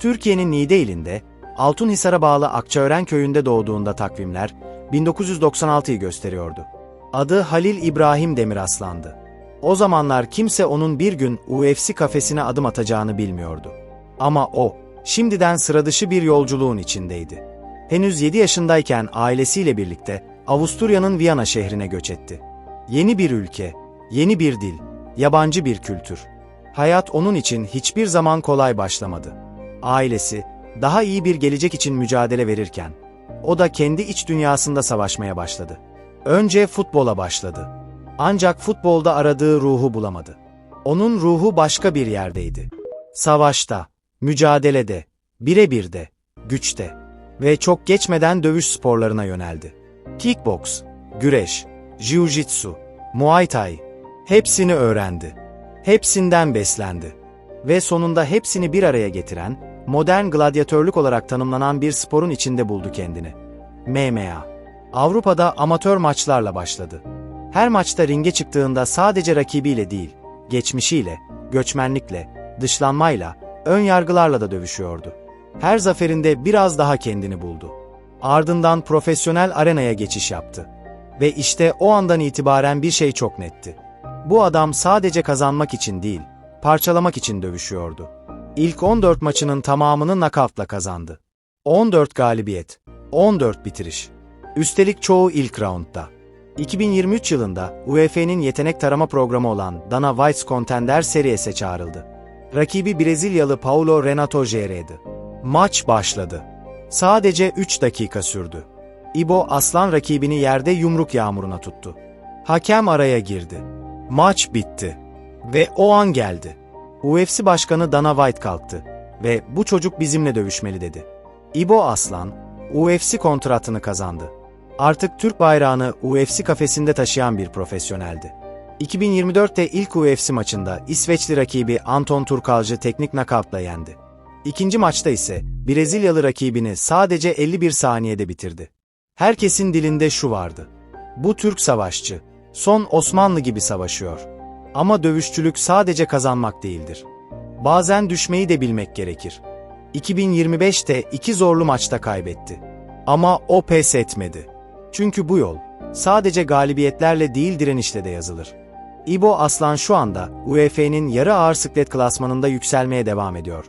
Türkiye'nin Niğde ilinde, Altunhisar'a bağlı Akçaören köyünde doğduğunda takvimler 1996'yı gösteriyordu. Adı Halil İbrahim Demiraslan'dı. O zamanlar kimse onun bir gün UFC kafesine adım atacağını bilmiyordu. Ama o, şimdiden sıradışı bir yolculuğun içindeydi. Henüz 7 yaşındayken ailesiyle birlikte Avusturya'nın Viyana şehrine göç etti. Yeni bir ülke, yeni bir dil, yabancı bir kültür. Hayat onun için hiçbir zaman kolay başlamadı. Ailesi, daha iyi bir gelecek için mücadele verirken, o da kendi iç dünyasında savaşmaya başladı. Önce futbola başladı. Ancak futbolda aradığı ruhu bulamadı. Onun ruhu başka bir yerdeydi. Savaşta, mücadelede, birebirde, güçte ve çok geçmeden dövüş sporlarına yöneldi. Kickbox, güreş, jiu-jitsu, muay thai hepsini öğrendi. Hepsinden beslendi. Ve sonunda hepsini bir araya getiren, modern gladyatörlük olarak tanımlanan bir sporun içinde buldu kendini. MMA. Avrupa'da amatör maçlarla başladı. Her maçta ringe çıktığında sadece rakibiyle değil, geçmişiyle, göçmenlikle, dışlanmayla, ön yargılarla da dövüşüyordu. Her zaferinde biraz daha kendini buldu. Ardından profesyonel arenaya geçiş yaptı. Ve işte o andan itibaren bir şey çok netti. Bu adam sadece kazanmak için değil, parçalamak için dövüşüyordu. İlk 14 maçının tamamını nakavtla kazandı. 14 galibiyet, 14 bitiriş. Üstelik çoğu ilk raundda. 2023 yılında UEFA'nın yetenek tarama programı olan Dana White's Contender Series'e çağrıldı. Rakibi Brezilyalı Paulo Renato Jerez'di. Maç başladı. Sadece 3 dakika sürdü. İbo aslan rakibini yerde yumruk yağmuruna tuttu. Hakem araya girdi. Maç bitti. Ve o an geldi. UFC Başkanı Dana White kalktı ve bu çocuk bizimle dövüşmeli dedi. İbo Aslan, UFC kontratını kazandı. Artık Türk bayrağını UFC kafesinde taşıyan bir profesyoneldi. 2024'te ilk UFC maçında İsveçli rakibi Anton Turkalcı teknik nakavtla yendi. İkinci maçta ise Brezilyalı rakibini sadece 51 saniyede bitirdi. Herkesin dilinde şu vardı. Bu Türk savaşçı, son Osmanlı gibi savaşıyor. Ama dövüşçülük sadece kazanmak değildir. Bazen düşmeyi de bilmek gerekir. 2025'te iki zorlu maçta kaybetti. Ama o pes etmedi. Çünkü bu yol sadece galibiyetlerle değil direnişle de yazılır. İbo Aslan şu anda UEFA'nın yarı ağır siklet klasmanında yükselmeye devam ediyor.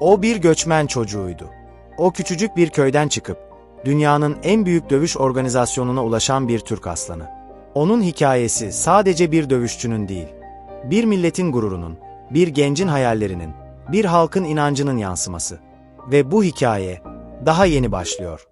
O bir göçmen çocuğuydu. O küçücük bir köyden çıkıp dünyanın en büyük dövüş organizasyonuna ulaşan bir Türk aslanı. Onun hikayesi sadece bir dövüşçünün değil, bir milletin gururunun, bir gencin hayallerinin, bir halkın inancının yansıması. Ve bu hikaye daha yeni başlıyor.